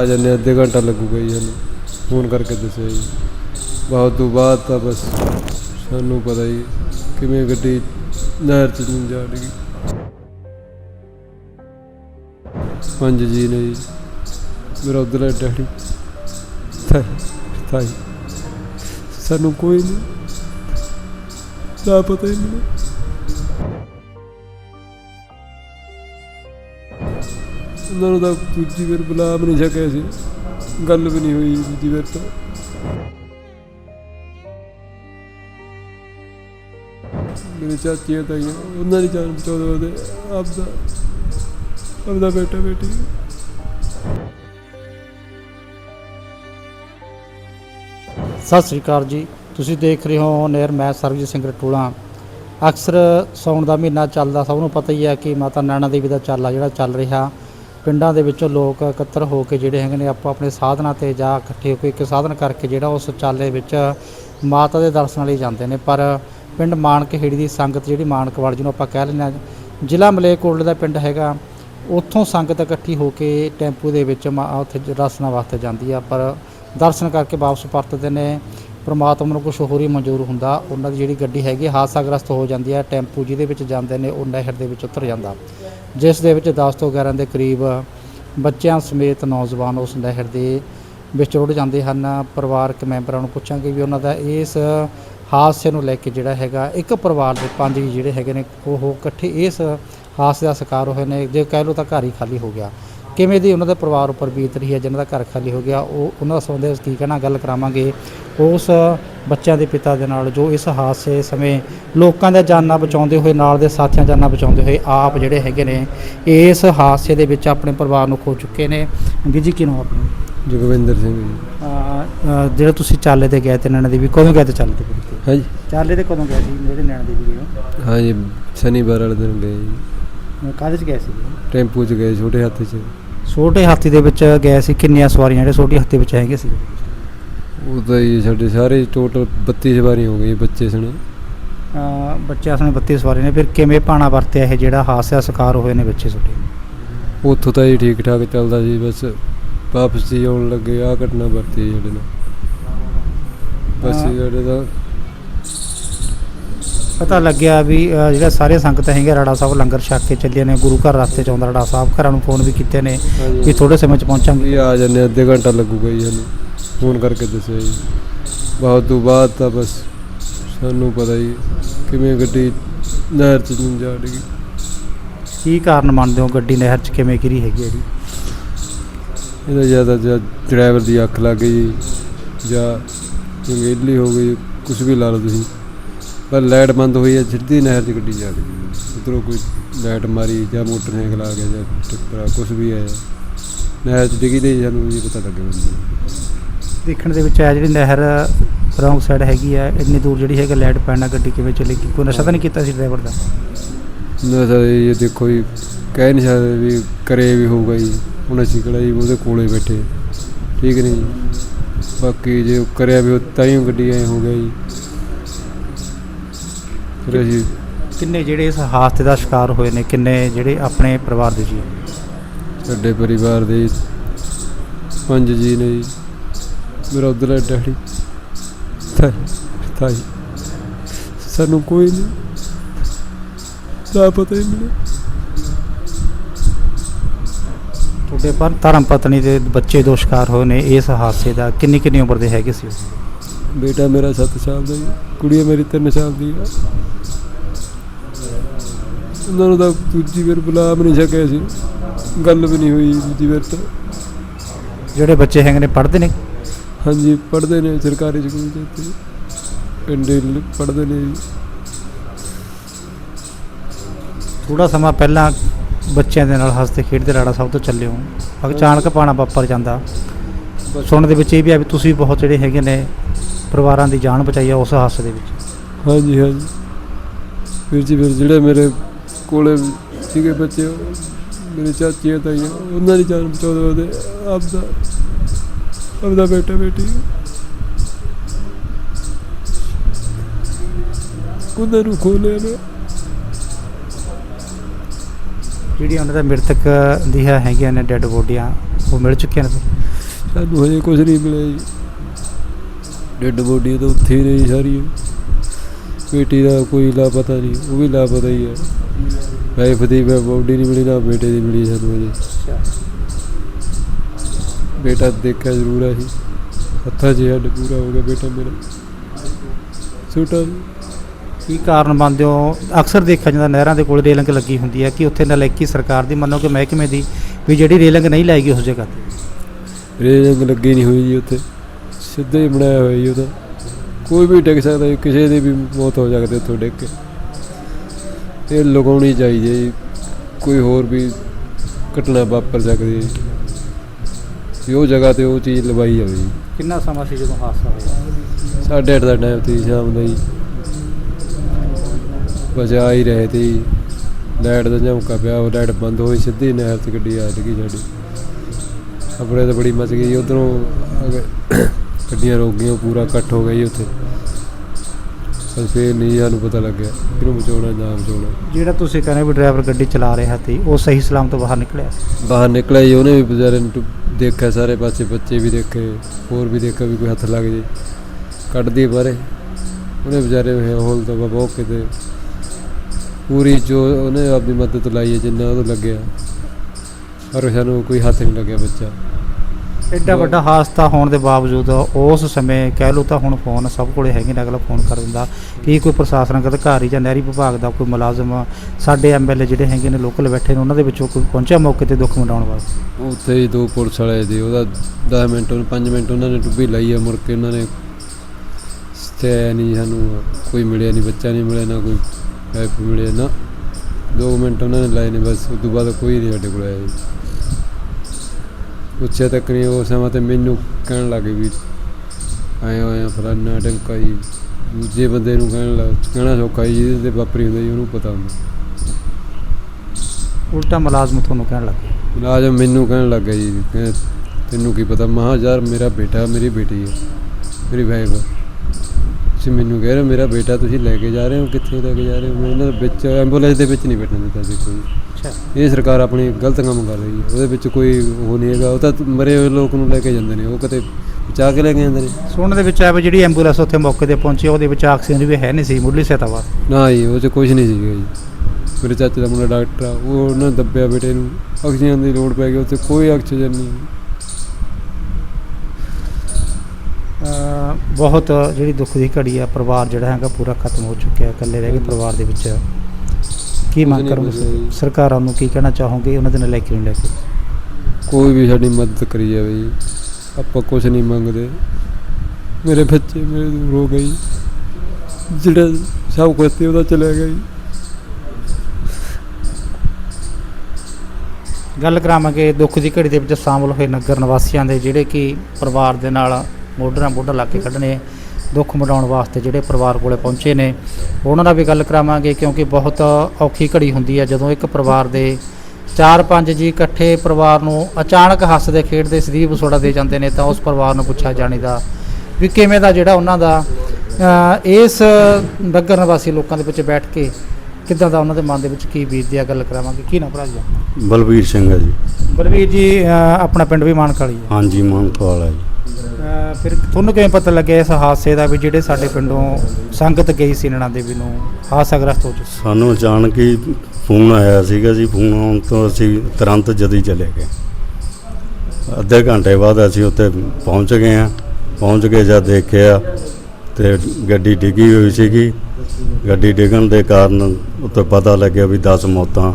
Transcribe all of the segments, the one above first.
ਆ ਜਾਂਦੇ ਅੱਧੇ ਘੰਟਾ ਲੱਗੂਗਾ ਜੀ ਸਾਨੂੰ। ਫੋਨ ਕਰਕੇ ਦੱਸਿਆ ਜੀ। ਬਹੁਤ ਤੋਂ ਬਾਅਦ ਤਾਂ ਬਸ ਸਾਨੂੰ ਪਤਾ ਹੀ ਕਿਵੇਂ ਗੱਡੀ ਨਹਿਰ ਚ ਨਹੀਂ ਜਾ ਡਿੱਗੀ ਪੰਜ ਜੀ ਨੇ ਜੀ। ਮੇਰਾ ਉਧਰ ਡੈਡੀ। ਤਾਂ ਤਾਂ ਸਾਨੂੰ ਕੋਈ ਨਹੀਂ। ਨਾ ਪਤਾ ਹੀ ਨਹੀਂ। ਉਹਨਾਂ ਨੂੰ ਦੂਜੀ ਵਾਰ ਬੁਲਾ ਵੀ ਨਹੀਂ ਸਕਿਆ ਸੀ। ਗੱਲ ਵੀ ਨਹੀਂ ਹੋਈ ਦੂਜੀ ਵਾਰ ਤਾਂ। ਮੇਰੇ ਚਾਚੇ ਤਾਂ ਉਹਨਾਂ ਦੀ ਜਾਨ ਬਚਾਉਂਦੇ ਉਹਦੇ ਆਪਦਾ ਆਪਦਾ ਬੇਟਾ ਬੇਟੀ ਸਤਿ ਸ੍ਰੀ ਅਕਾਲ ਜੀ। ਤੁਸੀਂ ਦੇਖ ਰਹੇ ਹੋ ਨੇਰ ਮੈਂ ਸਰਬਜੀਤ ਸਿੰਘ ਰਟੂਲਾ। ਅਕਸਰ ਸਾਉਣ ਦਾ ਮਹੀਨਾ ਚੱਲਦਾ, ਸਭ ਨੂੰ ਪਤਾ ਹੀ ਹੈ ਕਿ ਮਾਤਾ ਨੈਣਾ ਦੇਵੀ ਦਾ ਚਾਲਾ ਜਿਹੜਾ ਚੱਲ ਰਿਹਾ ਪਿੰਡਾਂ ਦੇ ਵਿੱਚੋਂ ਲੋਕ ਇਕੱਤਰ ਹੋ ਕੇ ਜਿਹੜੇ ਹੈਗੇ ਨੇ ਆਪੋ ਆਪਣੇ ਸਾਧਨਾਂ ਤੇ ਜਾਂ ਇਕੱਠੇ ਹੋ ਕੇ ਇੱਕ ਸਾਧਨ ਕਰਕੇ ਜਿਹੜਾ ਉਸ ਚਾਲੇ ਵਿੱਚ ਮਾਤਾ ਦੇ ਦਰਸ਼ਨਾਂ ਲਈ ਜਾਂਦੇ ਨੇ। ਪਰ ਪਿੰਡ ਮਾਨਕਹੇੜੀ ਦੀ ਸੰਗਤ ਜਿਹੜੀ ਮਾਨਕਵਾੜ ਜਿਹਨੂੰ ਆਪਾਂ ਕਹਿ ਲੈਂਦੇ ਹਾਂ, ਜ਼ਿਲ੍ਹਾ ਮਲੇਰਕੋਟਲੇ ਦਾ ਪਿੰਡ ਹੈਗਾ, ਉੱਥੋਂ ਸੰਗਤ ਇਕੱਠੀ ਹੋ ਕੇ ਟੈਂਪੂ ਦੇ ਵਿੱਚ ਮਾ- ਉੱਥੇ ਦਰਸ਼ਨਾਂ ਵਾਸਤੇ ਜਾਂਦੀ ਆ। ਪਰ ਦਰਸ਼ਨ ਕਰਕੇ ਵਾਪਸ ਪਰਤਦੇ ਨੇ। ਪ੍ਰਮਾਤਮਾ ਨੂੰ ਕੁਝ ਹੋਰ ਹੀ ਮਨਜ਼ੂਰ ਹੁੰਦਾ, ਉਹਨਾਂ ਦੀ ਜਿਹੜੀ ਗੱਡੀ ਹੈਗੀ ਹਾਦਸਾਗ੍ਰਸਤ ਹੋ ਜਾਂਦੀ ਹੈ, ਟੈਂਪੂ ਜਿਹਦੇ ਵਿੱਚ ਜਾਂਦੇ ਨੇ, ਉਹ ਨਹਿਰ ਦੇ ਵਿੱਚ ਉਤਰ ਜਾਂਦਾ। ਜਿਸ ਦੇ ਵਿੱਚ 10 ਤੋਂ 11 ਦੇ ਕਰੀਬ ਬੱਚਿਆਂ ਸਮੇਤ ਨੌਜਵਾਨ ਉਸ ਨਹਿਰ ਦੇ ਵਿੱਚ ਰੁੜ ਜਾਂਦੇ ਹਨ। ਪਰਿਵਾਰਕ ਮੈਂਬਰਾਂ ਨੂੰ ਪੁੱਛਾਂਗੇ ਵੀ ਉਹਨਾਂ ਦਾ ਇਸ ਹਾਦਸੇ ਨੂੰ ਲੈ ਕੇ ਜਿਹੜਾ ਹੈਗਾ, ਇੱਕ ਪਰਿਵਾਰ ਦੇ ਪੰਜ ਜੀ ਜਿਹੜੇ ਹੈਗੇ ਨੇ, ਉਹ ਇਕੱਠੇ ਇਸ ਹਾਦਸੇ ਦਾ ਸ਼ਿਕਾਰ ਹੋਏ ਨੇ। ਜੇ ਕਹਿ ਲਓ ਤਾਂ ਘਰ ਹੀ ਖਾਲੀ ਹੋ ਗਿਆ। ਕਿਵੇਂ ਦੀ ਉਹਨਾਂ ਦੇ ਪਰਿਵਾਰ ਉੱਪਰ ਬੀਤ ਰਹੀ ਹੈ ਜਿਨ੍ਹਾਂ ਦਾ ਘਰ ਖਾਲੀ ਹੋ ਗਿਆ ਉਹ ਉਹਨਾਂ ਦਾ ਸੰਬੰਧ ਕੀ ਕਹਿਣਾ ਗੱਲ ਕਰਾਵਾਂਗੇ। ਉਸ ਬੱਚਿਆਂ ਦੇ ਪਿਤਾ ਦੇ ਨਾਲ ਜੋ ਇਸ ਹਾਦਸੇ ਸਮੇਂ ਲੋਕਾਂ ਦੀਆਂ ਜਾਨਾਂ ਬਚਾਉਂਦੇ ਹੋਏ ਨਾਲ ਦੇ ਸਾਥੀਆਂ ਜਾਨਾਂ ਬਚਾਉਂਦੇ ਹੋਏ ਆਪ ਜਿਹੜੇ ਹੈਗੇ ਨੇ ਇਸ ਹਾਦਸੇ ਦੇ ਵਿੱਚ ਆਪਣੇ ਪਰਿਵਾਰ ਨੂੰ ਖੋ ਚੁੱਕੇ ਨੇ। ਜੀ ਜੀ ਕਿਨੂੰ ਆਪਣਾ? ਜਗਵਿੰਦਰ ਸਿੰਘ ਜੀ। ਜਿਹੜੇ ਤੁਸੀਂ ਚਾਲੇ ਤੇ ਗਏ ਤੇ ਨੈਣਾ ਦੇਵੀ ਕਦੋਂ ਗਏ ਤੇ ਚਾਲੇ ਤੇ? ਗਏ? ਹਾਂਜੀ। ਚਾਲੇ ਤੇ ਕਦੋਂ ਗਏ ਸੀ ਜਿਹੜੇ ਨੈਣਾ ਦੇਵੀ ਗਏ ਹੋ? ਹਾਂਜੀ ਸ਼ਨੀਵਾਰ ਵਾਲੇ ਦਿਨ ਗਏ ਜੀ। ਕਾਹਦੇ ਚ ਗਏ ਸੀ? ਟੈਂਪੂ 'ਚ ਗਏ ਛੋਟੇ ਹਾਥੀ 'ਚ। ਛੋਟੇ ਹਾਥੀ ਦੇ ਵਿੱਚ ਗਏ ਸੀ ਕਿੰਨੀਆਂ ਸਵਾਰੀਆਂ ਜਿਹੜੇ ਛੋਟੇ ਹਾਥੀ ਵਿੱਚ ਹੈਗੇ ਸੀ? ਉਹ ਤਾਂ ਜੀ ਸਾਡੇ ਸਾਰੇ ਟੋਟਲ 32 ਸਵਾਰੀ ਹੋ ਗਈ ਬੱਚੇ ਸਨ। ਅਹ, ਬੱਚੇ ਅਸਨੇ 32 ਸਵਾਰੀ ਨੇ ਫਿਰ ਕਿਵੇਂ ਪਾਣਾ ਵਰਤਿਆ ਇਹ ਜਿਹੜਾ ਹਾਦਸੇ ਦਾ ਸ਼ਿਕਾਰ ਹੋਏ ਨੇ ਬੱਚੇ ਛੋਟੇ? ਉੱਥੋਂ ਤਾਂ ਜੀ ਠੀਕ ਠਾਕ ਚੱਲਦਾ ਸੀ ਬਸ ਵਾਪਸ ਹੀ ਆਉਣ ਲੱਗੇ ਆ ਘਟਨਾ ਵਰਤੀ ਸਾਡੇ ਨਾਲ। ਬਸ ਹਾਂ। ਜੀ ਸਾਡੇ ਦਾ ਪਤਾ ਲੱਗਿਆ ਵੀ ਜਿਹੜਾ ਸਾਰੇ ਸੰਗਤ ਹੈਗੇ ਰਾੜਾ ਸਾਹਿਬ ਲੰਗਰ ਛਕ ਕੇ ਚੱਲੇ ਨੇ ਗੁਰੂ ਘਰ ਰਸਤੇ ਚ ਆਉਂਦਾ ਰਾੜਾ ਸਾਹਿਬ ਘਰਾਂ ਨੂੰ ਫੋਨ ਵੀ ਕੀਤੇ ਨੇ ਵੀ ਥੋੜੇ ਸਮੇਂ ਚ ਪਹੁੰਚਾਂਗੇ। ਵੀ ਆ ਜਾਂਦੇ ਅੱਧੇ ਘੰਟਾ ਲੱਗੂਗਾ ਜੀ ਸਾਨੂੰ। ਫੋਨ ਕਰਕੇ ਦੱਸਿਆ ਜੀ। ਬਹੁਤ ਤੋਂ ਬਾਅਦ ਤਾਂ ਬਸ ਸਾਨੂੰ ਪਤਾ ਹੀ ਕਿਵੇਂ ਗੱਡੀ ਨਹਿਰ ਚ ਨਹੀਂ ਜਾ ਡਿੱਗੀ ਕੀ ਕਾਰਨ ਮੰਨਦੇ ਹੋ ਗੱਡੀ ਨਹਿਰ ਚ ਕਿਵੇਂ ਗਿਰੀ ਹੈਗੀ ਹੈ ਜੀ? ਇਹਦਾ ਜ਼ਿਆਦਾ ਜਾਂ ਡਰਾਈਵਰ ਦੀ ਅੱਖ ਲੱਗ ਗਈ ਜੀ ਜਾਂ ਚੰਗੇਲੀ ਹੋ ਗਈ ਕੁਝ ਵੀ ਲਾ ਲਓ ਤੁਸੀਂ। ਪਰ ਲਾਈਟ ਬੰਦ ਹੋਈ ਹੈ ਸਿੱਧੀ ਨਹਿਰ 'ਚ ਗੱਡੀ ਜਾ ਗਈ ਉਧਰੋਂ ਕੋਈ ਲਾਈਟ ਮਾਰੀ ਜਾਂ ਮੋਟਰਸਾਈਕਲ ਆ ਗਿਆ ਜਾਂ ਟਿੱਪਰ ਕੁਝ ਵੀ ਆਇਆ। ਨਹਿਰ 'ਚ ਡਿੱਗੀ ਤੇ ਸਾਨੂੰ ਨਹੀਂ ਪਤਾ ਲੱਗਿਆ ਮੈਨੂੰ ਦੇਖਣ ਦੇ ਵਿੱਚ ਆ ਜਿਹੜੀ ਨਹਿਰ ਰੌਂਗ ਸਾਈਡ ਹੈਗੀ ਆ ਇੰਨੀ ਦੂਰ ਜਿਹੜੀ ਹੈਗਾ ਲਾਈਟ ਪੈਣਾ ਗੱਡੀ ਕਿਵੇਂ ਚੱਲੇਗੀ ਕੋਈ ਨਸ਼ਾ ਤਾਂ ਨਹੀਂ ਕੀਤਾ ਸੀ ਡਰਾਈਵਰ ਦਾ? ਨਾ ਸਰ ਇਹ ਦੇਖੋ ਜੀ ਕਹਿ ਨਹੀਂ ਸਕਦੇ ਵੀ ਕਰੇ ਵੀ ਹੋਊਗਾ ਜੀ। ਹੁਣ ਅਸੀਂ ਕਿਹੜਾ ਜੀ ਉਹਦੇ ਕੋਲੇ ਬੈਠੇ। ਠੀਕ ਨਹੀਂ। ਜੀ ਬਾਕੀ ਜੇ ਉਹ ਕਰਿਆ ਵੀ ਉਹ ਤਾਂ ਹੀ ਗੱਡੀ ਐ ਹੋ ਗਿਆ ਜੀ। ਫਿਰ ਅਸੀਂ ਕਿੰਨੇ ਜਿਹੜੇ ਇਸ ਹਾਦਸੇ ਦਾ ਸ਼ਿਕਾਰ ਹੋਏ ਨੇ ਕਿੰਨੇ ਜਿਹੜੇ ਆਪਣੇ ਪਰਿਵਾਰ ਦੇ ਜੀ? ਸਾਡੇ ਪਰਿਵਾਰ ਦੇ ਪੰਜ ਜੀ ਨੇ ਜੀ। ਮੇਰਾ ਉਧਰ ਡੈਡੀ ਤਾਂ ਤਾਂ ਜੀ ਸਾਨੂੰ ਕੋਈ ਨਹੀਂ ਦਾ ਪਤਾ ਹੀ ਨਹੀਂ। ਤੁਹਾਡੇ ਪਰ ਧਰਮ ਪਤਨੀ ਦੇ ਬੱਚੇ ਦੋ ਸ਼ਿਕਾਰ ਹੋਏ ਨੇ ਇਸ ਹਾਦਸੇ ਦਾ ਕਿੰਨੀ ਕਿੰਨੀ ਉਮਰ ਦੇ ਹੈਗੇ ਸੀ ਉਹ? ਬੇਟਾ ਮੇਰਾ 7 ਸਾਲ ਦਾ ਜੀ ਕੁੜੀ ਮੇਰੀ 3 ਸਾਲ ਦੀ ਆ। ਉਹਨਾਂ ਨੂੰ ਤਾਂ ਦੂਜੀ ਵਾਰ ਬੁਲਾ ਵੀ ਨਹੀਂ ਸਕਿਆ ਸੀ। ਗੱਲ ਵੀ ਨਹੀਂ ਹੋਈ ਦੂਜੀ ਵਾਰ ਤਾਂ। ਜਿਹੜੇ ਬੱਚੇ ਹੈਗੇ ਨੇ ਪੜ੍ਹਦੇ ਨੇ? ਹਾਂਜੀ ਪੜ੍ਹਦੇ ਨੇ ਸਰਕਾਰੀ ਸਕੂਲ ਦੇ ਉੱਤੇ। ਪਿੰਡੇ ਪੜ੍ਹਦੇ ਨੇ ਥੋੜਾ ਸਮਾਂ ਪਹਿਲਾਂ ਬੱਚਿਆਂ ਦੇ ਨਾਲ ਹੱਸਦੇ ਖੇਡਦੇ ਰਾੜਾ ਸਾਹਿਬ ਤੋਂ ਚੱਲੇ ਹੋ ਅਚਾਨਕ ਪਾਣਾ ਵਾਪਰ ਜਾਂਦਾ। ਸੁਣਨ ਦੇ ਵਿੱਚ ਇਹ ਵੀ ਆ ਵੀ ਤੁਸੀਂ ਬਹੁਤ ਜਿਹੜੇ ਹੈਗੇ ਨੇ ਪਰਿਵਾਰਾਂ ਦੀ ਜਾਨ ਬਚਾਈ ਆ ਉਸ ਹਾਦਸੇ ਦੇ ਵਿੱਚ। ਹਾਂਜੀ ਹਾਂਜੀ। ਵੀਰ ਜੀ ਫਿਰ ਜਿਹੜੇ ਮੇਰੇ ਕੋਲੇ ਸੀਗੇ ਬੱਚੇ ਮੇਰੇ ਚਾਚੇ ਤਾਂ ਉਹਨਾਂ ਦੀ ਜਾਨ ਬਚਾਉਂਦੇ ਉਹਦੇ ਆਪਦਾ ਆਪਦਾ ਬੇਟਾ ਬੇਟੀ। ਉਹਨਾਂ ਨੂੰ ਖੋਲਿਆ ਨਾ ਜਿਹੜੀਆਂ ਉਹਨਾਂ ਦਾ ਮ੍ਰਿਤਕ ਦੀਆਂ ਹੈਗੀਆਂ ਨੇ ਡੈੱਡ ਬੋਡੀਆਂ ਉਹ ਮਿਲ ਚੁੱਕੀਆਂ ਨੇ? ਸਾਨੂੰ ਹਜੇ ਕੁਝ ਨਹੀਂ ਮਿਲਿਆ ਜੀ। ਡੈਡ ਬੋਡੀ ਤਾਂ ਉੱਥੇ ਹੀ ਰਹੀ ਸਾਰੀ ਬੇਟੀ ਦਾ ਕੋਈ ਲਾਪਤਾ ਨਹੀਂ ਉਹ ਵੀ ਲਾਪਤਾ ਹੀ ਹੈ ਵਾਈਫ ਦੀ ਬੋਡੀ ਨਹੀਂ ਮਿਲੀ ਨਾ ਬੇਟੇ ਦੀ ਮਿਲੀ ਸਾਨੂੰ ਹਜੇ। ਬੇਟਾ ਦੇਖਿਆ ਜ਼ਰੂਰ ਹੈ ਸੀ ਹੱਥਾਂ 'ਚ ਹੱਡ ਪੂਰਾ ਹੋ ਗਿਆ ਬੇਟਾ ਮੇਰਾ। ਛੋਟਾ ਕੀ ਕਾਰਨ ਮੰਨਦੇ ਹੋ? ਅਕਸਰ ਦੇਖਿਆ ਜਾਂਦਾ ਨਹਿਰਾਂ ਦੇ ਕੋਲ ਰੇਲਿੰਗ ਲੱਗੀ ਹੁੰਦੀ ਹੈ। ਕਿ ਉੱਥੇ ਨਲਾਇਕੀ ਸਰਕਾਰ ਦੀ ਮੰਨੋ ਕਿ ਮਹਿਕਮੇ ਦੀ ਵੀ ਜਿਹੜੀ ਰੇਲਿੰਗ ਨਹੀਂ ਲਾਈ ਗਈ ਉਸ ਜਗ੍ਹਾ ਤੇ ਰੇਲਿੰਗ ਲੱਗੀ ਨਹੀਂ ਹੋਈ ਜੀ ਉੱਥੇ। ਸਿੱਧਾ ਹੀ ਬਣਾਇਆ ਹੋਇਆ ਜੀ ਉਹਦਾ। ਕੋਈ ਵੀ ਡਿੱਗ ਸਕਦਾ ਜੀ ਕਿਸੇ ਦੀ ਵੀ ਮੌਤ ਹੋ ਸਕਦੀ ਉੱਥੋਂ ਡਿੱਗ ਕੇ। ਇਹ ਲਗਾਉਣੀ ਚਾਹੀਦੀ ਹੈ ਜੀ। ਕੋਈ ਹੋਰ ਵੀ ਘਟਨਾ ਵਾਪਰ ਸਕਦੀ ਹੈ। ਜੀ। ਉਹ ਜਗ੍ਹਾ ਤੇ ਉਹ ਚੀਜ਼ ਲਵਾਈ ਜਾਵੇ ਜੀ। ਕਿੰਨਾ ਸਮਾਂ ਸੀ ਜਦੋਂ ਹਾਦਸਾ ਹੋਇਆ? ਸਾਢੇ ਅੱਠ ਦਾ ਟਾਈਮ ਤੇ ਸ਼ਾਮ ਦਾ ਜੀ। ਆ ਹੀ ਰਹੇ ਤੇ ਜੀ। ਲਾਈਟ ਦਾ ਝਮਕਾ ਪਿਆ ਉਹ ਲਾਈਟ ਬੰਦ ਹੋਈ ਸਿੱਧੀ ਨਹਿਰ 'ਚ ਗੱਡੀ ਆ ਗਈ ਸਾਡੀ। ਆਪਣੇ ਤਾਂ ਬੜੀ ਮਚ ਗਈ ਉਧਰੋਂ ਗੱਡੀਆਂ ਰੁਕ ਗਈਆਂ ਪੂਰਾ ਇਕੱਠ ਹੋ ਗਿਆ ਜੀ ਉੱਥੇ। ਪਰ ਫੇਰ ਨਹੀਂ ਸਾਨੂੰ ਪਤਾ ਲੱਗਿਆ। ਕਿਹਨੂੰ ਬਚਾਉਣਾ ਨਾ ਬਚਾਉਣਾ। ਜਿਹੜਾ ਤੁਸੀਂ ਕਹਿੰਦੇ ਵੀ ਡਰਾਈਵਰ ਗੱਡੀ ਚਲਾ ਰਿਹਾ ਸੀ ਉਹ ਸਹੀ ਸਲਾਮ ਤੋਂ ਬਾਹਰ ਨਿਕਲਿਆ ਬਾਹਰ ਨਿਕਲਿਆ ਜੀ ਉਹਨੇ ਵੀ ਵਿਚਾਰੇ ਨੂੰ ਦੇਖਿਆ ਸਾਰੇ ਪਾਸੇ ਬੱਚੇ ਵੀ ਦੇਖੇ ਹੋਰ ਵੀ ਦੇਖਿਆ ਵੀ ਕੋਈ ਹੱਥ ਲੱਗ ਜੇ। ਕੱਢਦੀ ਬਾਰੇ ਉਹਨੇ ਵਿਚਾਰੇ ਹੋਲ ਤਾਂ ਬਹੁਤ ਕਿਤੇ ਪੂਰੀ ਜੋ ਉਹਨੇ ਆਪਣੀ ਮਦਦ ਲਾਈ ਹੈ ਜਿੰਨਾ ਉਹ ਲੱਗਿਆ। ਪਰ ਸਾਨੂੰ ਕੋਈ ਹੱਥ ਨਹੀਂ ਲੱਗਿਆ ਬੱਚਾ। ਐਡਾ ਵੱਡਾ ਹਾਦਸਾ ਹੋਣ ਦੇ ਬਾਵਜੂਦ ਉਸ ਸਮੇਂ ਕਹਿ ਲਓ ਤਾਂ ਹੁਣ ਫੋਨ ਸਭ ਕੋਲੇ ਹੈਗੇ ਨੇ, ਅਗਲਾ ਫੋਨ ਕਰ ਦਿੰਦਾ। ਕੀ ਕੋਈ ਪ੍ਰਸ਼ਾਸਨਿਕ ਅਧਿਕਾਰੀ ਜਾਂ ਨਹਿਰੀ ਵਿਭਾਗ ਦਾ ਕੋਈ ਮੁਲਾਜ਼ਮ, ਸਾਡੇ ਐਮਐਲਏ ਜਿਹੜੇ ਹੈਗੇ ਨੇ, ਲੋਕਲ ਬੈਠੇ ਨੇ, ਉਹਨਾਂ ਦੇ ਵਿੱਚੋਂ ਕੋਈ ਪਹੁੰਚਿਆ ਮੌਕੇ ਤੇ ਦੁੱਖ ਮਟਾਉਣ ਵਾਸਤੇ? ਉੱਥੇ ਹੀ ਦੋ ਪੁਲਿਸ ਵਾਲੇ ਦੇ ਉਹਦਾ 10 ਮਿੰਟ 5 ਮਿੰਟ ਉਹਨਾਂ ਨੇ ਡੁੱਬੀ ਲਾਈ ਹੈ ਮੁੜ ਕੇ ਉਹਨਾਂ ਨੇ ਤੇ ਨਹੀਂ ਸਾਨੂੰ, ਕੋਈ ਮਿਲਿਆ ਨਹੀਂ ਬੱਚਾ ਨਹੀਂ ਮਿਲਿਆ, ਨਾ ਕੋਈ ਹੈਲਪ ਮਿਲਿਆ, ਨਾ 2 ਮਿੰਟ ਉਹਨਾਂ ਨੇ ਲਾਏ ਨੇ, ਬਸ ਉਸ ਤੋਂ ਬਾਅਦ ਕੋਈ ਨਹੀਂ ਸਾਡੇ ਕੋਲ ਆਇਆ ਜੀ। ਪੁੱਛਿਆ ਤੱਕ ਨਹੀਂ ਉਹ ਸਮਾਂ ਤੇ ਮੈਨੂੰ ਕਹਿਣ ਲੱਗੇ ਵੀ ਆਏ ਹੋਏ ਆ ਫਲਾਨਾ ਟੰਕਾ ਜੀ ਦੂਜੇ ਬੰਦੇ ਨੂੰ ਕਹਿਣ ਲੱਗ ਕਹਿਣਾ ਸੌਖਾ ਜੀ ਜਿਹਦੇ ਤੇ ਵਾਪਰੀ ਹੁੰਦਾ ਜੀ ਉਹਨੂੰ ਪਤਾ ਹੁੰਦਾ। ਉਲਟਾ ਮੁਲਾਜ਼ਮ ਤੁਹਾਨੂੰ ਕਹਿਣ ਲੱਗੇ ਮੁਲਾਜ਼ਮ ਮੈਨੂੰ ਕਹਿਣ ਲੱਗਾ ਜੀ ਕਹਿੰਦਾ, ਤੈਨੂੰ ਕੀ ਪਤਾ ਮਹਾ ਯਾਰ ਮੇਰਾ ਬੇਟਾ ਮੇਰੀ ਬੇਟੀ ਹੈ ਮੇਰੀ ਵਾਈਫ ਤੁਸੀਂ ਮੈਨੂੰ ਕਹਿ ਰਹੇ ਹੋ ਮੇਰਾ ਬੇਟਾ ਤੁਸੀਂ ਲੈ ਕੇ ਜਾ ਰਹੇ ਹੋ ਕਿੱਥੇ ਲੈ ਕੇ ਜਾ ਰਹੇ ਹੋ? ਮੈਂ ਇਹਨਾਂ ਦੇ ਵਿੱਚ ਐਂਬੂਲੈਂਸ ਦੇ ਵਿੱਚ ਨਹੀਂ ਬੈਠਣ ਦਿੱਤਾ ਸੀ ਕੋਈ। ਅੱਛਾ। ਇਹ ਸਰਕਾਰ ਆਪਣੀ ਗਲਤ ਕੰਮ ਕਰ ਰਹੀ ਹੈ। ਉਹਦੇ ਵਿੱਚ ਕੋਈ ਉਹ ਨਹੀਂ ਹੈਗਾ। ਉਹ ਤਾਂ ਮਰੇ ਹੋਏ ਲੋਕ ਨੂੰ ਲੈ ਕੇ ਜਾਂਦੇ ਨੇ। ਉਹ ਕਿਤੇ ਬਚਾ ਕੇ ਲੈ ਕੇ ਜਾਂਦੇ ਨੇ। ਸੁਣਨ ਦੇ ਵਿੱਚ ਆਇਆ ਵੀ ਜਿਹੜੀ ਐਂਬੂਲੈਂਸ ਉੱਥੇ ਮੌਕੇ ਤੇ ਪਹੁੰਚੀ ਉਹਦੇ ਵਿੱਚ ਆਕਸੀਜਨ ਵੀ ਹੈ ਨਹੀਂ ਸੀ। ਮੁੱਢਲੀ ਸਹਾਇਤਾ ਨਾ ਜੀ ਉਹ 'ਚ ਕੁਝ ਨਹੀਂ ਸੀਗਾ ਜੀ। ਮੇਰੇ ਚਾਚੇ ਦਾ ਮੁੰਡਾ ਡਾਕਟਰ ਆ। ਉਹ ਉਹਨਾਂ ਦੱਬਿਆ ਬੇਟੇ ਨੂੰ। ਆਕਸੀਜਨ ਦੀ ਲੋੜ ਪੈ ਗਈ। ਉੱਥੇ ਕੋਈ ਆਕਸੀਜਨ ਨਹੀਂ। ਬਹੁਤ ਜਿਹੜੀ ਦੁੱਖ ਦੀ ਘੜੀ ਆ ਪਰਿਵਾਰ ਜਿਹੜਾ ਹੈਗਾ ਪੂਰਾ ਖਤਮ ਹੋ ਚੁੱਕਿਆ। ਇਕੱਲੇ ਰਹਿ ਗਏ ਪਰਿਵਾਰ ਦੇ ਵਿੱਚ। ਕੀ ਮੰਗ ਕਰੋਗੇ? ਜੀ। ਸਰਕਾਰਾਂ ਨੂੰ ਕੀ ਕਹਿਣਾ ਚਾਹੋਗੇ? ਉਹਨਾਂ ਦੇ ਨਾਲ ਲੈ ਕੇ ਨਹੀਂ ਲੈ ਕੇ? ਕੋਈ ਵੀ ਸਾਡੀ ਮਦਦ ਕਰੀ ਜਾਵੇ ਜੀ। ਆਪਾਂ ਕੁਝ ਨਹੀਂ ਮੰਗਦੇ। ਮੇਰੇ ਬੱਚੇ ਮੇਰੇ ਦੂਰ ਹੋ ਗਏ ਜੀ। ਜਿਹੜਾ ਸਭ ਕੁਝ ਤੇ ਉਹਦਾ ਚਲਿਆ ਗਿਆ ਜੀ। ਗੱਲ ਕਰਾਵਾਂਗੇ। ਦੁੱਖ ਦੀ ਘੜੀ ਦੇ ਵਿੱਚ ਸ਼ਾਮਲ ਹੋਏ ਨਗਰ ਨਿਵਾਸੀਆਂ ਦੇ ਜਿਹੜੇ ਕਿ ਪਰਿਵਾਰ ਦੇ ਨਾਲ ਮੋਢੇ ਨਾਲ ਮੋਢਾ ਲਾ ਕੇ ਖੜਨੇ ਦੁੱਖ ਮਟਾਉਣ ਵਾਸਤੇ ਜਿਹੜੇ ਪਰਿਵਾਰ ਕੋਲੇ ਪਹੁੰਚੇ ਨੇ ਉਹਨਾਂ ਨਾਲ ਵੀ ਗੱਲ ਕਰਾਵਾਂਗੇ ਕਿਉਂਕਿ ਬਹੁਤ ਔਖੀ ਘੜੀ ਹੁੰਦੀ ਹੈ ਜਦੋਂ ਇੱਕ ਪਰਿਵਾਰ ਦੇ ਚਾਰ ਪੰਜ ਜੀ ਇਕੱਠੇ ਪਰਿਵਾਰ ਨੂੰ ਅਚਾਨਕ ਹੱਸਦੇ ਖੇਡਦੇ ਸਦੀਪ ਵਿਛੋੜਾ ਦੇ ਜਾਂਦੇ ਨੇ ਤਾਂ ਉਸ ਪਰਿਵਾਰ ਨੂੰ ਪੁੱਛਿਆ ਜਾਣੀਦਾ ਵੀ ਕਿਵੇਂ ਦਾ ਜਿਹੜਾ ਉਹਨਾਂ ਦਾ ਇਸ ਨਗਰ ਨਿਵਾਸੀ ਲੋਕਾਂ ਦੇ ਵਿੱਚ ਬੈਠ ਕੇ ਕਿੱਦਾਂ ਦਾ ਉਹਨਾਂ ਦੇ ਮਨ ਦੇ ਵਿੱਚ ਕੀ ਬੀਤਦੀ ਆ ਗੱਲ ਕਰਾਵਾਂਗੇ। ਕੀ ਨਾ ਭਰਾ ਜੀ? ਬਲਵੀਰ ਸਿੰਘ ਹੈ ਜੀ। ਬਲਵੀਰ ਜੀ ਆਪਣਾ ਪਿੰਡ ਵੀ ਮਾਨਕਾਲੀ ਹੈ। ਹਾਂਜੀ ਮਾਨਕਵਾਲ ਹੈ ਜੀ। ਫਿਰ ਤੁਹਾਨੂੰ ਕਿਵੇਂ ਪਤਾ ਲੱਗਿਆ ਇਸ ਹਾਦਸੇ ਦਾ ਵੀ ਜਿਹੜੇ ਸਾਡੇ ਪਿੰਡੋਂ ਸੰਗਤ ਗਈ ਸੀ ਨਣਾ ਦੇਵੀ ਨੂੰ? ਹਾਦਸਾਗ੍ਰਸਤ ਹੋ ਚੁੱਕੀ ਸਾਨੂੰ ਅਚਾਨਕ ਹੀ ਫੋਨ ਆਇਆ ਸੀਗਾ ਜੀ। ਫੋਨ ਆਉਣ ਤੋਂ ਅਸੀਂ ਤੁਰੰਤ ਜਦੀ ਚਲੇ ਗਏ। ਅੱਧੇ ਘੰਟੇ ਬਾਅਦ ਅਸੀਂ ਉੱਥੇ ਪਹੁੰਚ ਗਏ ਆ ਪਹੁੰਚ ਕੇ ਜਦ ਦੇਖਿਆ ਤੇ ਗੱਡੀ ਡਿੱਗੀ ਹੋਈ ਸੀਗੀ। ਗੱਡੀ ਡਿੱਗਣ ਦੇ ਕਾਰਨ ਉੱਤੇ ਪਤਾ ਲੱਗਿਆ ਵੀ 10 ਮੌਤਾਂ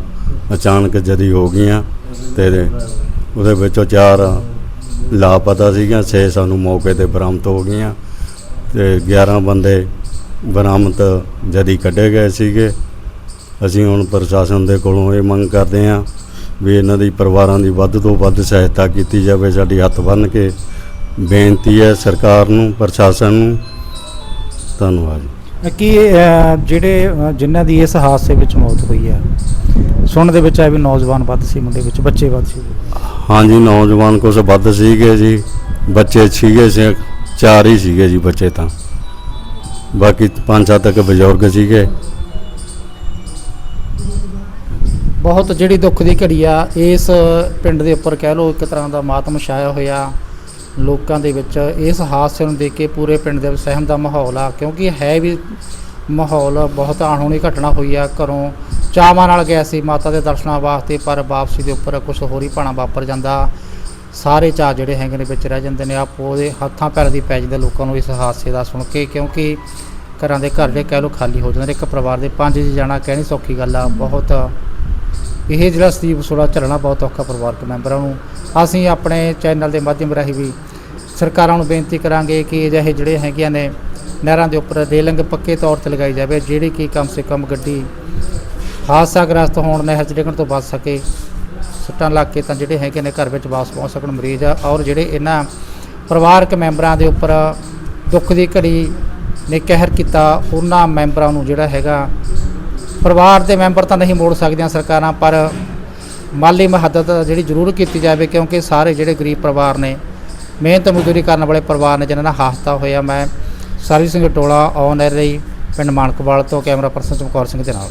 ਅਚਾਨਕ ਜਦੀ ਹੋ ਗਈਆਂ ਤੇ ਉਹਦੇ ਵਿੱਚੋਂ ਚਾਰ ਲਾਪਤਾ ਸੀਗੀਆਂ, ਛੇ ਸਾਨੂੰ ਮੌਕੇ ਤੇ ਬਰਾਮਦ ਹੋ ਗਈਆਂ ਤੇ 11 ਬੰਦੇ ਬਰਾਮਦ ਜਦੀ ਕੱਢੇ ਗਏ ਸੀਗੇ। ਅਸੀਂ ਹੁਣ ਪ੍ਰਸ਼ਾਸਨ ਦੇ ਕੋਲੋਂ ਇਹ ਮੰਗ ਕਰਦੇ ਹਾਂ ਵੀ ਇਹਨਾਂ ਦੀ ਪਰਿਵਾਰਾਂ ਦੀ ਵੱਧ ਤੋਂ ਵੱਧ ਸਹਾਇਤਾ ਕੀਤੀ ਜਾਵੇ। ਸਾਡੀ ਹੱਥ ਬੰਨ੍ਹ ਕੇ ਬੇਨਤੀ ਹੈ ਸਰਕਾਰ ਨੂੰ, ਪ੍ਰਸ਼ਾਸਨ ਨੂੰ। ਧੰਨਵਾਦ। ਜੀ ਕੀ ਜਿਹੜੇ ਜਿਨ੍ਹਾਂ ਦੀ ਇਸ ਹਾਦਸੇ ਵਿੱਚ ਮੌਤ ਹੋਈ ਹੈ ਸੁਣਨ ਦੇ ਵਿੱਚ ਆਇਆ ਵੀ ਨੌਜਵਾਨ ਵੱਧ ਸੀ ਮੁੰਡੇ ਵਿੱਚ ਬੱਚੇ ਵੱਧ ਸੀ। ਹਾਂਜੀ ਨੌਜਵਾਨ ਕੁਛ ਵੱਧ ਸੀਗੇ ਜੀ ਬੱਚੇ ਸੀਗੇ ਸੀ ਚਾਰ ਹੀ ਸੀਗੇ ਜੀ ਬੱਚੇ ਤਾਂ। ਬਾਕੀ ਪੰਜ ਸੱਤ ਤੱਕ ਬਜ਼ੁਰਗ ਸੀਗੇ। ਬਹੁਤ ਜਿਹੜੀ ਦੁੱਖ ਦੀ ਘੜੀ ਆ ਇਸ ਪਿੰਡ ਦੇ ਉੱਪਰ ਕਹਿ ਲਓ ਇੱਕ ਤਰ੍ਹਾਂ ਦਾ ਮਾਤਮ ਛਾਇਆ ਹੋਇਆ। ਲੋਕਾਂ ਦੇ ਵਿੱਚ ਇਸ ਹਾਦਸੇ ਨੂੰ ਦੇਖ ਕੇ ਪੂਰੇ ਪਿੰਡ ਦੇ ਵਿੱਚ ਸਹਿਮ ਦਾ ਮਾਹੌਲ ਆ, ਕਿਉਂਕਿ ਹੈ ਵੀ ਮਾਹੌਲ ਬਹੁਤ ਅਣਹੋਣੀ ਘਟਨਾ ਹੋਈ ਆ, ਘਰੋਂ ਚਾਵਾਂ ਨਾਲ ਗਿਆ ਸੀ, ਮਾਤਾ ਦੇ ਦਰਸ਼ਨਾਂ ਵਾਸਤੇ, ਪਰ ਵਾਪਸੀ ਦੇ ਉੱਪਰ ਕੁਝ ਹੋਰ ਹੀ ਭਾਣਾ ਵਾਪਰ ਜਾਂਦਾ। ਸਾਰੇ ਚਾਹ ਜਿਹੜੇ ਹੈਗੇ ਨੇ ਵਿੱਚ ਰਹਿ ਜਾਂਦੇ ਨੇ, ਆਪ ਉਹਦੇ ਹੱਥਾਂ ਪੈਰਾਂ ਦੀ ਪੈ ਜਾਂਦੇ ਲੋਕਾਂ ਨੂੰ ਇਸ ਹਾਦਸੇ ਦਾ ਸੁਣ ਕੇ, ਕਿਉਂਕਿ ਘਰਾਂ ਦੇ ਘਰ ਦੇ ਕਹਿ ਲੋ ਖਾਲੀ ਹੋ ਜਾਂਦੇ ਨੇ, ਇੱਕ ਪਰਿਵਾਰ ਦੇ ਪੰਜ ਜੀ ਜਾਣਾ ਕਹਿਣੀ ਸੌਖੀ ਗੱਲ ਆ, ਬਹੁਤ ਇਹ ਜਿਹੜਾ ਸਦੀਪ ਵਿਛੋੜਾ ਚੱਲਣਾ ਬਹੁਤ ਔਖਾ ਪਰਿਵਾਰਕ ਮੈਂਬਰਾਂ ਨੂੰ। ਅਸੀਂ ਆਪਣੇ ਚੈਨਲ ਦੇ ਮਾਧਿਅਮ ਰਾਹੀਂ ਵੀ ਸਰਕਾਰਾਂ ਨੂੰ ਬੇਨਤੀ ਕਰਾਂਗੇ ਕਿ ਅਜਿਹੇ ਜਿਹੜੇ ਹੈਗੀਆਂ ਨੇ ਨਹਿਰਾਂ ਦੇ ਉੱਪਰ ਰੇਲਿੰਗ ਪੱਕੇ ਤੌਰ ਤੇ ਲਗਾਈ ਜਾਵੇ, ਜਿਹੜੀ ਕਿ ਕਮ ਸੇ ਕਮ ਗੱਡੀ ਹਾਦਸਾਗ੍ਰਸਤ ਹੋਣ, ਨਹਿਰ 'ਚ ਡਿੱਗਣ ਤੋਂ ਬਚ ਸਕੇ। ਸੱਟਾਂ ਲੱਗ ਕੇ ਤਾਂ ਜਿਹੜੇ ਹੈਗੇ ਨੇ ਘਰ ਵਿੱਚ ਵਾਪਸ ਪਹੁੰਚ ਸਕਣ ਮਰੀਜ਼ ਆ ਔਰ ਜਿਹੜੇ ਇਹਨਾਂ ਪਰਿਵਾਰਕ ਮੈਂਬਰਾਂ ਦੇ ਉੱਪਰ ਦੁੱਖ ਦੀ ਘੜੀ ਨੇ ਕਹਿਰ ਕੀਤਾ, ਉਹਨਾਂ ਮੈਂਬਰਾਂ ਨੂੰ ਜਿਹੜਾ ਹੈਗਾ ਪਰਿਵਾਰ ਦੇ ਮੈਂਬਰ ਤਾਂ ਨਹੀਂ ਮੋੜ ਸਕਦੀਆਂ ਸਰਕਾਰਾਂ, ਪਰ ਮਾਲੀ ਮਦਦ ਜਿਹੜੀ ਜ਼ਰੂਰ ਕੀਤੀ ਜਾਵੇ, ਕਿਉਂਕਿ ਸਾਰੇ ਜਿਹੜੇ ਗਰੀਬ ਪਰਿਵਾਰ ਨੇ, ਮਿਹਨਤ ਮਜ਼ਦੂਰੀ ਕਰਨ ਵਾਲੇ ਪਰਿਵਾਰ ਨੇ, ਜਿਨ੍ਹਾਂ ਨਾਲ ਹਾਦਸਾ ਹੋਇਆ, ਮੈਂ ਸਰਵਿਸ ਸਿੰਘ ਟੋਲਾ ਔਨ 에ਅਰ ਲਈ ਪਿੰਡ ਮਾਨਕਵਾਲ ਤੋਂ, ਕੈਮਰਾ ਪਰਸਨ ਚਮਕੌਰ ਸਿੰਘ ਦੇ ਨਾਲ।